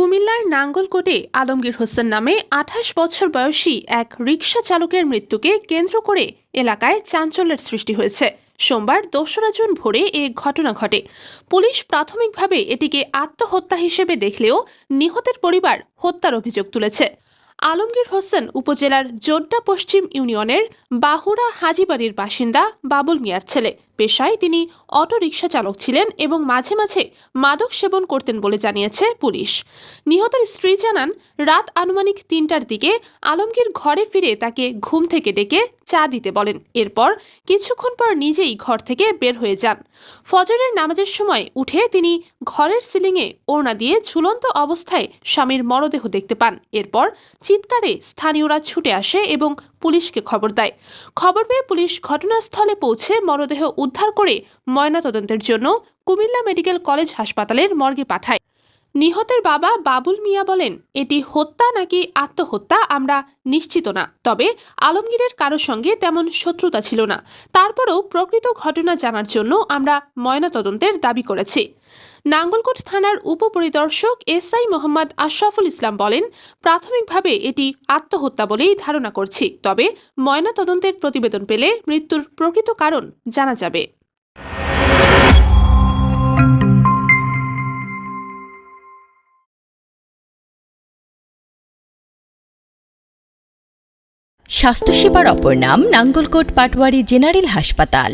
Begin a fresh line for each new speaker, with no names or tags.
কুমিল্লার নাঙ্গলকোটে আলমগীর হোসেন নামে আঠাশ বছর বয়সী এক রিকশা চালকের মৃত্যুকে কেন্দ্র করে এলাকায় চাঞ্চল্যের সৃষ্টি হয়েছে। সোমবার দোসরা জুন ভোরে এ ঘটনা ঘটে। পুলিশ প্রাথমিকভাবে এটিকে আত্মহত্যা হিসেবে দেখলেও নিহতের পরিবার হত্যার অভিযোগ তুলেছে। আলমগীর হোসেন উপজেলার জোড্ডা পশ্চিম ইউনিয়নের বাহুড়া হাজিবাড়ির বাসিন্দা বাবুল মিয়ার ছেলে। পেশায় তিনি অটোরিকশা চালক ছিলেন এবং মাঝে মাঝে মাদক সেবন করতেন বলে জানিয়েছে পুলিশ। নিহতের স্ত্রী জানান, রাত আনুমানিক তিনটার দিকে আলমগীর ঘরে ফিরে তাকে ঘুম থেকে ডেকে চা দিতে বলেন। এরপর কিছুক্ষণ পর নিজেই ঘর থেকে বের হয়ে যান। ফজরের নামাজের সময় উঠে তিনি ঘরের সিলিংয়ে ওড়না দিয়ে ঝুলন্ত অবস্থায় স্বামীর মরদেহ দেখতে পান। এরপর চিৎকারে স্থানীয়রা ছুটে আসে এবং পুলিশকে খবর দেয়। খবর পেয়ে পুলিশ ঘটনাস্থলে পৌঁছে মরদেহ উদ্ধার করে ময়নাতদন্তের জন্য কুমিল্লা মেডিকেল কলেজ হাসপাতালের মর্গে পাঠায়। নিহতের বাবা বাবুল মিয়া বলেন, এটি হত্যা নাকি আত্মহত্যা আমরা নিশ্চিত না। তবে আলমগীরের কারও সঙ্গে তেমন শত্রুতা ছিল না। তারপরও প্রকৃত ঘটনা জানার জন্য আমরা ময়নাতদন্তের দাবি করেছি। নাঙ্গলকোট থানার উপপরিদর্শক এসআই মোহাম্মদ আশরাফুল ইসলাম বলেন, প্রাথমিকভাবে এটি আত্মহত্যা বলেই ধারণা করছি, তবে ময়নাতদন্তের প্রতিবেদন পেলে মৃত্যুর প্রকৃত কারণ জানা যাবে।
স্বাস্থ্যসেবার অপর নাম নাঙ্গলকোট পাটওয়ারি জেনারেল হাসপাতাল।